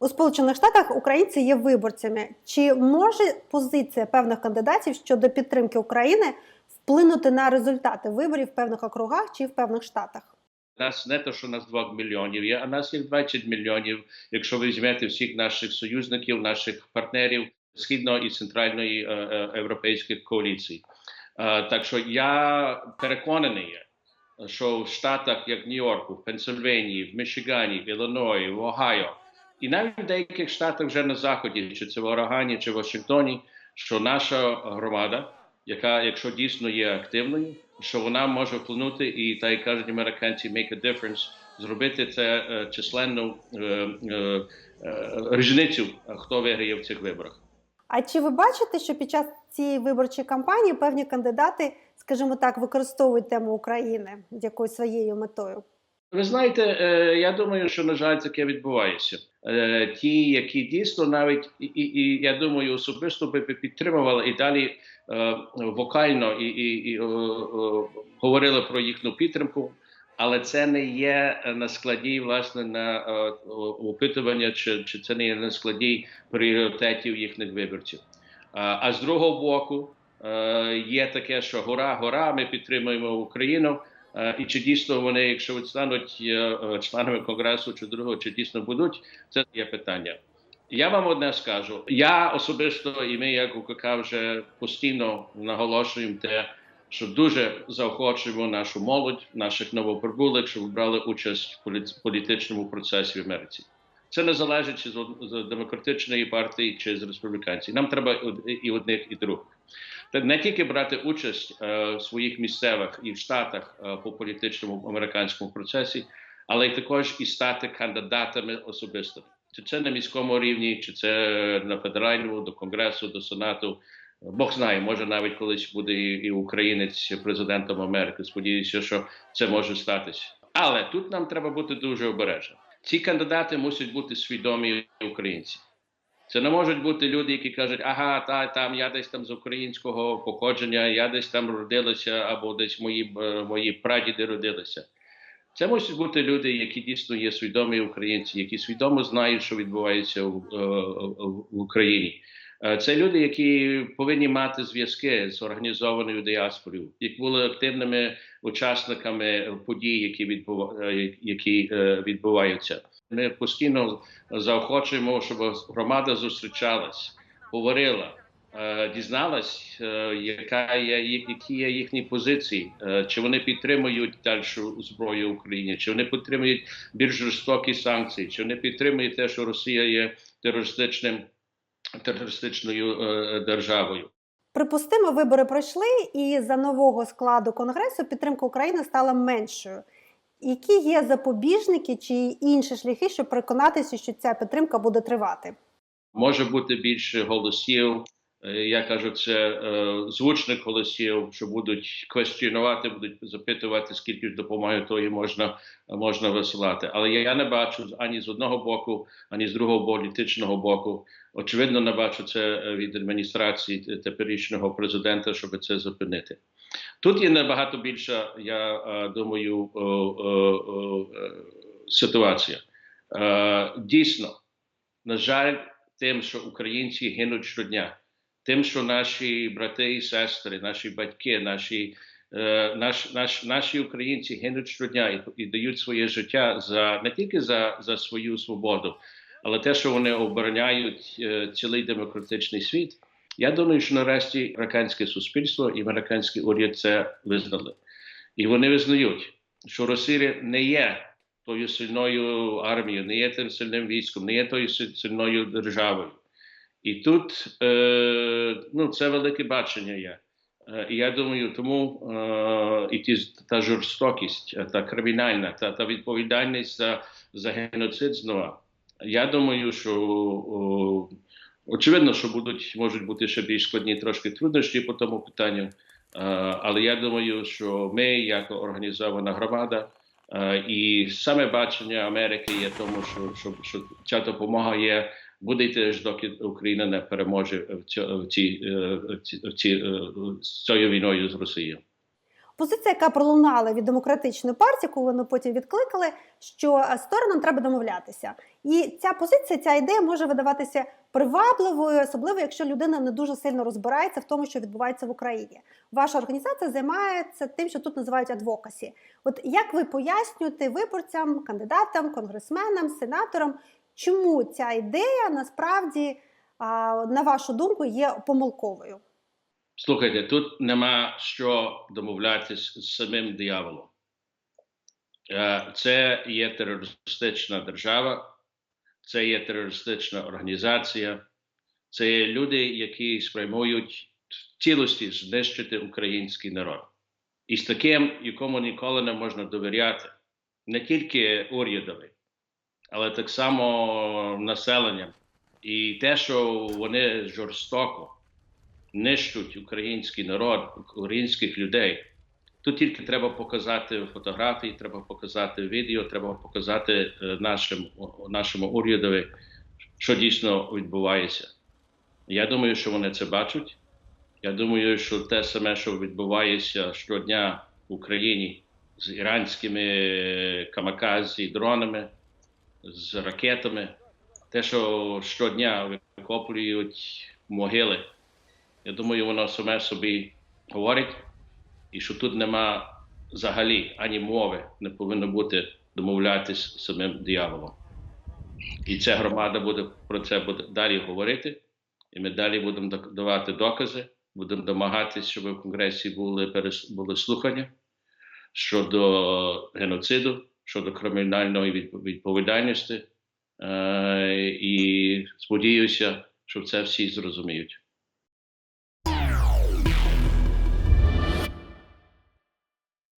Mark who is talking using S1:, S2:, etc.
S1: У Сполучених Штатах українці є виборцями. Чи може позиція певних кандидатів щодо підтримки України вплинути на результати виборів в певних округах чи в певних штатах?
S2: Нас не то, що нас 2 мільйонів є, а нас їх 20 мільйонів. Якщо ви візьмете всіх наших союзників, наших партнерів східної і центральної е, е, європейських коаліцій. Е, так що я переконаний, що в штатах, як Нью-Йорку, в Пенсильванії, в Мічигані, в Іллиної, в Огайо, і навіть в деяких штатах вже на заході, чи це в Орагані, чи в Вашингтоні, що наша громада, яка, якщо дійсно є активною, що вона може вплинути і та як кажуть американці make a difference, зробити це е, численну е, е, е, різницю, хто виграє в цих виборах.
S1: А чи ви бачите, що під час цієї виборчої кампанії певні кандидати, скажімо так, використовують тему України якоюсь своєю метою?
S2: Ви знаєте, я думаю, що на жаль, таке відбувається. Е, Ті, які дійсно навіть і, і, і я думаю, особисто би підтримували і далі е, вокально і, і, і е, е, говорили про їхню підтримку, але це не є на складі власне на е, опитування, чи, чи це не є на складі пріоритетів їхніх виборців. А, а з другого боку, е, є таке, що гора, гора, ми підтримуємо Україну. І чи дійсно вони, якщо стануть е, е, членами конгресу чи другого, чи дійсно будуть, це є питання. Я вам одне скажу. Я особисто і ми, як УКК, вже постійно наголошуємо те, що дуже заохочуємо нашу молодь, наших новоприбулих, щоб брали участь в полі- політичному процесі в Америці. Це не залежить чи з демократичної партії чи з республіканців. Нам треба і одних, і других. Не тільки брати участь е, в своїх місцевих і в штатах е, по політичному американському процесі, але й також і стати кандидатами особисто. Чи це на міському рівні, чи це на федеральному, до конгресу, до сенату. Бог знає, може навіть колись буде і, українець президентом Америки. Сподіваюся, що це може статися. Але тут нам треба бути дуже обережними. Ці кандидати мусять бути свідомі українці. Це не можуть бути люди, які кажуть, ага, та там я десь там з українського походження, я десь там родилася, або десь мої, е, мої прадіди родилися. Це можуть бути люди, які дійсно є свідомі українці, які свідомо знають, що відбувається в, е, в- в Україні. Е, Це люди, які повинні мати зв'язки з організованою діаспорою, які були активними учасниками подій, які е, які е, відбуваються. Ми постійно заохочуємо, щоб громада зустрічалась, говорила, дізналась, яка є які є їхні позиції, чи вони підтримують дальшу зброю Україні, чи вони підтримують більш жорстокі санкції, чи вони підтримують те, що Росія є терористичним терористичною е, державою.
S1: Припустимо, вибори пройшли, і за нового складу конгресу підтримка України стала меншою. Які є запобіжники чи інші шляхи, щоб переконатися, що ця підтримка буде тривати?
S2: Може бути більше голосів. Е, Я кажу, це е, звучних голосів, що будуть квестіонувати, будуть запитувати, скільки ж допомоги тої можна, можна висилати. Але я, не бачу ані з одного боку, ані з другого політичного боку. Очевидно, не бачу це е, від адміністрації теперішнього президента, щоб це зупинити. Тут є набагато більша, я думаю, ситуація. Дійсно, на жаль, тим, що українці гинуть щодня, тим, що наші брати і сестри, наші батьки, наші, е, наш, наш, наші українці гинуть щодня і, і дають своє життя за не тільки за, за свою свободу, але те, що вони обороняють е, цілий демократичний світ. Я думаю, що нарешті американське суспільство і американський уряд це визнали. І вони визнають, що Росія не є тою сильною армією, не є тим сильним військом, не є тою сильною державою. І тут е, ну, це велике бачення є. Е, і я думаю, тому е, і ті, та жорстокість, е, та кримінальна, та, та відповідальність за, за геноцид знову. Я думаю, що очевидно, що будуть можуть бути ще більш складні трошки труднощі по тому питанню. Але я думаю, що ми, як організована громада, І саме бачення Америки є тому, що, що, що ця допомога є буде йти аж доки Україна не переможе в цій, е, в е, війною з Росією.
S1: Позиція, яка пролунала від демократичної партії, яку вони потім відкликали, що е, сторонам треба домовлятися. І ця позиція, ця ідея може видаватися привабливою, особливо якщо людина не дуже сильно розбирається в тому, що відбувається в Україні. Ваша організація займається тим, що тут називають адвокасі. От як ви пояснюєте виборцям, кандидатам, конгресменам, сенаторам, чому ця ідея насправді, на вашу думку, є помилковою?
S2: Слухайте, тут нема що домовлятись з самим дияволом. Е, Це є терористична держава, це є терористична організація, це є люди, які спрямують цілості знищити український народ. І з таким, якому ніколи не можна довіряти, не тільки урядові, але так само населенням. І те, що вони жорстоко нищуть український народ, українських людей. Тут тільки треба показати фотографії, треба показати відео, треба показати е, нашим, нашому урядові, що дійсно відбувається. Я думаю, що вони це бачать. Я думаю, що те саме, що відбувається щодня в Україні з іранськими е, камаказі, дронами, з ракетами, те, що щодня викоплюють могили. Я думаю, воно саме собі говорить, і що тут нема взагалі ані мови, не повинно бути домовлятись з самим дияволом. І ця громада буде про це буде далі говорити, і ми далі будемо давати докази, будемо домагатися, щоб в Конгресі були, були слухання щодо геноциду, щодо кримінальної відп- відповідальності. Е, і сподіваюся, що це всі зрозуміють.